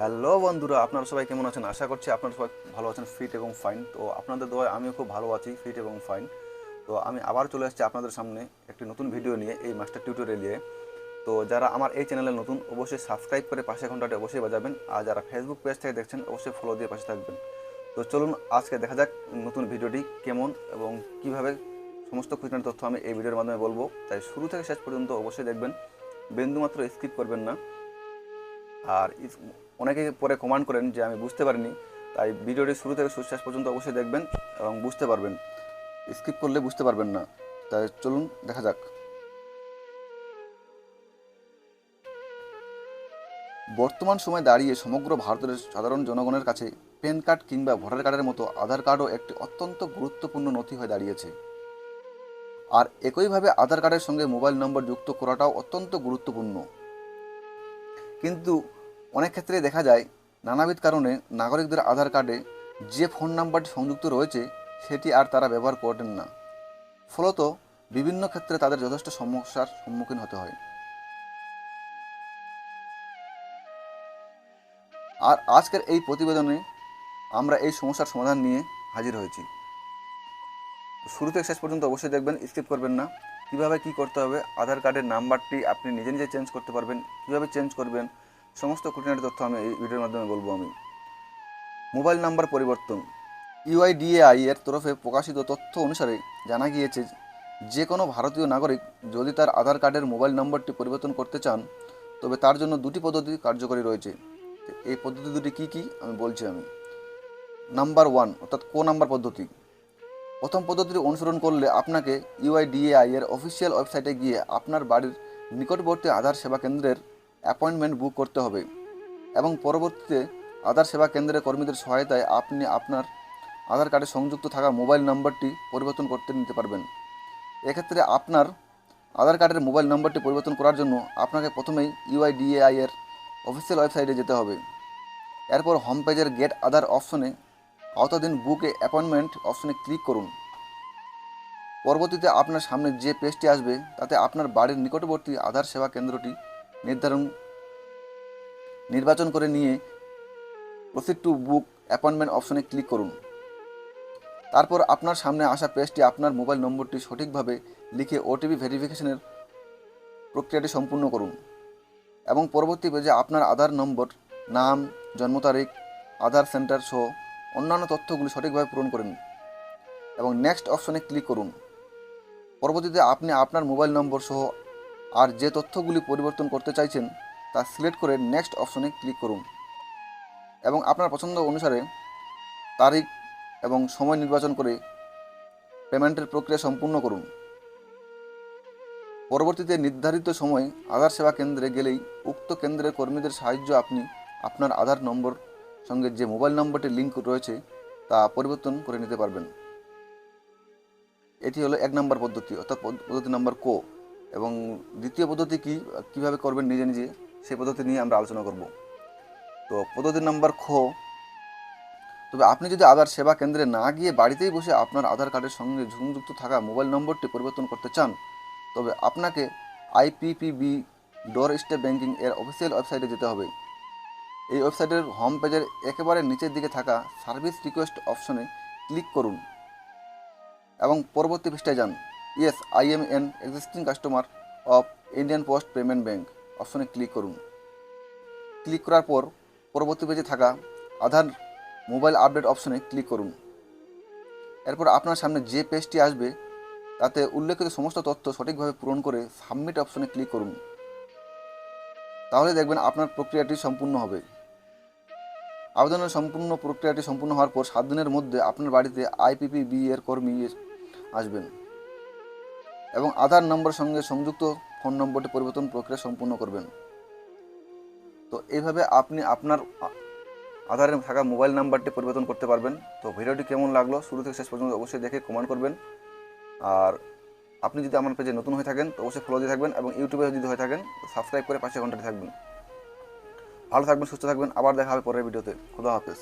Hello বন্ধুরা, আপনারা সবাই কেমন আছেন? আশা করছি আপনারা সবাই ভালো আছেন ফিট এবং ফাইন তো আপনাদের দোয়ায় আমিও খুব ভালো আছি ফিট এবং ফাইন তো আমি আবার চলে এসেছি আপনাদের সামনে একটি নতুন ভিডিও নিয়ে, এই মাস্টার টিউটোরিয়াল নিয়ে। তো যারা আমার এই চ্যানেলে নতুন, অবশ্যই সাবস্ক্রাইব করে পাশে ঘন্টাটি অবশ্যই বাজাবেন। আর যারা ফেসবুক পেজ থেকে দেখছেন, অবশ্যই ফলো দিয়ে পাশে থাকবেন। তো চলুন, আজকে দেখা যাক নতুন ভিডিওটি কেমন এবং কীভাবে সমস্ত খুঁটিনাটি তথ্য আমি এই ভিডিওর মাধ্যমে বলব। তাই শুরু থেকে শেষ পর্যন্ত অবশ্যই দেখবেন। বিন্দুমাত্র স্কিপ করবেন না। আর অনেকে পরে কমান্ড করেন যে আমি বুঝতে পারিনি, তাই ভিডিওটি শুরু থেকে শেষ পর্যন্ত অবশ্যই দেখবেন এবং বুঝতে পারবেন। স্কিপ করলে বুঝতে পারবেন না। তাই চলুন, দেখা যাক। বর্তমান সময়ে দাঁড়িয়ে সমগ্র ভারতের সাধারণ জনগণের কাছে প্যান কার্ড কিংবা ভোটার কার্ডের মতো আধার কার্ডও একটি অত্যন্ত গুরুত্বপূর্ণ নথি হয়ে দাঁড়িয়েছে। আর একইভাবে আধার কার্ডের সঙ্গে মোবাইল নম্বর যুক্ত করাটাও অত্যন্ত গুরুত্বপূর্ণ। কিন্তু অনেক ক্ষেত্রে দেখা যায়, নানাবিধ কারণে নাগরিকদের আধার কার্ডে যে ফোন নাম্বারটি সংযুক্ত রয়েছে, সেটি আর তারা ব্যবহার করেন না। ফলত বিভিন্ন ক্ষেত্রে তাদের যথেষ্ট সমস্যার সম্মুখীন হতে হয়। আর আজকের এই প্রতিবেদনে আমরা এই সমস্যার সমাধান নিয়ে হাজির হয়েছি। শুরু থেকে শেষ পর্যন্ত অবশ্যই দেখবেন স্কিপ করবেন না। কীভাবে কি করতে হবে? আধার কার্ডের নাম্বারটি আপনি নিজে নিজে চেঞ্জ করতে পারবেন। কীভাবে চেঞ্জ করবেন? সমস্ত খুঁটিনাটি তথ্য আমি এই ভিডিওর মাধ্যমে বলব আমি। মোবাইল নাম্বার পরিবর্তন। ইউআইডিএআই এর তরফে প্রকাশিত তথ্য অনুসারে জানা গিয়েছে, যে কোনো ভারতীয় নাগরিক যদি তার আধার কার্ডের মোবাইল নম্বরটি পরিবর্তন করতে চান, তবে তার জন্য দুটি পদ্ধতি কার্যকরী রয়েছে। এই পদ্ধতি দুটি কী কী, আমি বলছি আমি। নাম্বার ওয়ান, অর্থাৎ কো নাম্বার পদ্ধতি। প্রথম পদ্ধতিটি অনুসরণ করলে আপনাকে ইউআইডিএআই এর অফিসিয়াল ওয়েবসাইটে গিয়ে আপনার বাড়ির নিকটবর্তী আধার সেবা কেন্দ্রের অ্যাপয়েন্টমেন্ট বুক করতে হবে এবং পরবর্তীতে আধার সেবা কেন্দ্রের কর্মীদের সহায়তায় আপনি আপনার আধার কার্ডে সংযুক্ত থাকা মোবাইল নম্বরটি পরিবর্তন করতে নিতে পারবেন। এক্ষেত্রে আপনার আধার কার্ডের মোবাইল নম্বরটি পরিবর্তন করার জন্য আপনাকে প্রথমেই ইউআইডিএআই এর অফিসিয়াল ওয়েবসাইটে যেতে হবে। এরপর হোম পেজের গেট আধার অপশনে আওতাধীন বুকে অ্যাপয়েন্টমেন্ট অপশনে ক্লিক করুন। পরবর্তীতে আপনার সামনে যে পেজটি আসবে তাতে আপনার বাড়ির নিকটবর্তী আধার সেবা কেন্দ্রটি নির্ধারণ, নির্বাচন করে নিয়ে প্রসিড টু বুক অ্যাপয়েন্টমেন্ট অপশনে ক্লিক করুন। তারপর আপনার সামনে আসা পেজটি আপনার মোবাইল নম্বরটি সঠিকভাবে লিখে ওটিপি ভেরিফিকেশনের প্রক্রিয়াটি সম্পূর্ণ করুন এবং পরবর্তী পেজে আপনার আধার নম্বর, নাম, জন্ম তারিখ, আধার সেন্টার সহ অন্যান্য তথ্যগুলি সঠিকভাবে পূরণ করুন এবং নেক্সট অপশনে ক্লিক করুন। পরবর্তীতে আপনি আপনার মোবাইল নম্বর সহ আর যে তথ্যগুলি পরিবর্তন করতে চাইছেন, তা সিলেক্ট করে নেক্সট অপশনে ক্লিক করুন। এবং আপনার পছন্দ অনুসারে তারিখ এবং সময় নির্বাচন করে পেমেন্টের প্রক্রিয়া সম্পূর্ণ করুন। পরবর্তীতে নির্ধারিত সময় আধার সেবা কেন্দ্রে গেলেই উক্ত কেন্দ্রের কর্মীদের সাহায্য আপনি আপনার আধার নম্বর, সঙ্গে যে মোবাইল নম্বরটি লিঙ্ক রয়েছে, তা পরিবর্তন করে নিতে পারবেন। এটি হলো এক নম্বর পদ্ধতি, অর্থাৎ পদ- পদ্ধতি নম্বর কো। এবং দ্বিতীয় পদ্ধতি কি, কীভাবে করবেন নিজে নিজে, সেই পদ্ধতি নিয়ে আমরা আলোচনা করব। তো পদ্ধতি নাম্বার খো, তবে আপনি যদি আধার সেবা কেন্দ্রে না গিয়ে বাড়িতেই বসে আপনার আধার কার্ডের সঙ্গে সংযুক্ত থাকা মোবাইল নম্বরটি পরিবর্তন করতে চান, তবে আপনাকে আইপিপিবি ডোর স্টেপ ব্যাঙ্কিং এর অফিসিয়াল ওয়েবসাইটে যেতে হবে। এই ওয়েবসাইটের হোম পেজের একেবারে নিচের দিকে থাকা সার্ভিস রিকোয়েস্ট অপশনে ক্লিক করুন এবং পরবর্তী পৃষ্ঠায় যান। Yes I am an existing customer of Indian post payment bank অপশনে ক্লিক করুন। ক্লিক করার পর পরবর্তী পেজে থাকা আধার মোবাইল আপডেট অপশনে ক্লিক করুন। এরপর আপনার সামনে যে পেজটি আসবে, তাতে উল্লেখিত সমস্ত তথ্য সঠিকভাবে পূরণ করে সাবমিট অপশনে ক্লিক করুন। তাহলে দেখবেন আপনার প্রক্রিয়াটি সম্পূর্ণ হবে। আবেদনের সম্পূর্ণ প্রক্রিয়াটি সম্পূর্ণ হওয়ার পর সাত দিনের মধ্যে আপনার বাড়িতে আইপিপিবি এর কর্মী আসবেন। এবং আধার নম্বর সঙ্গে সংযুক্ত ফোন নম্বরটি পরিবর্তন প্রক্রিয়া সম্পূর্ণ করবেন। তো এইভাবে আপনি আপনার আধারে থাকা মোবাইল নাম্বারটি পরিবর্তন করতে পারবেন। তো ভিডিওটি কেমন লাগল শুরু থেকে শেষ পর্যন্ত অবশ্যই দেখে কমেন্ট করবেন। আর আপনি যদি আমার পেজে নতুন হয়ে থাকেন, তো অবশ্যই ফলো দিয়ে থাকবেন এবং ইউটিউবে যদি হয়ে থাকেন সাবস্ক্রাইব করে পাশে ঘন্টাতে থাকবেন। ভালো থাকবেন, সুস্থ থাকবেন, আবার দেখা হবে পরের ভিডিওতে। খুদা হাফেজ।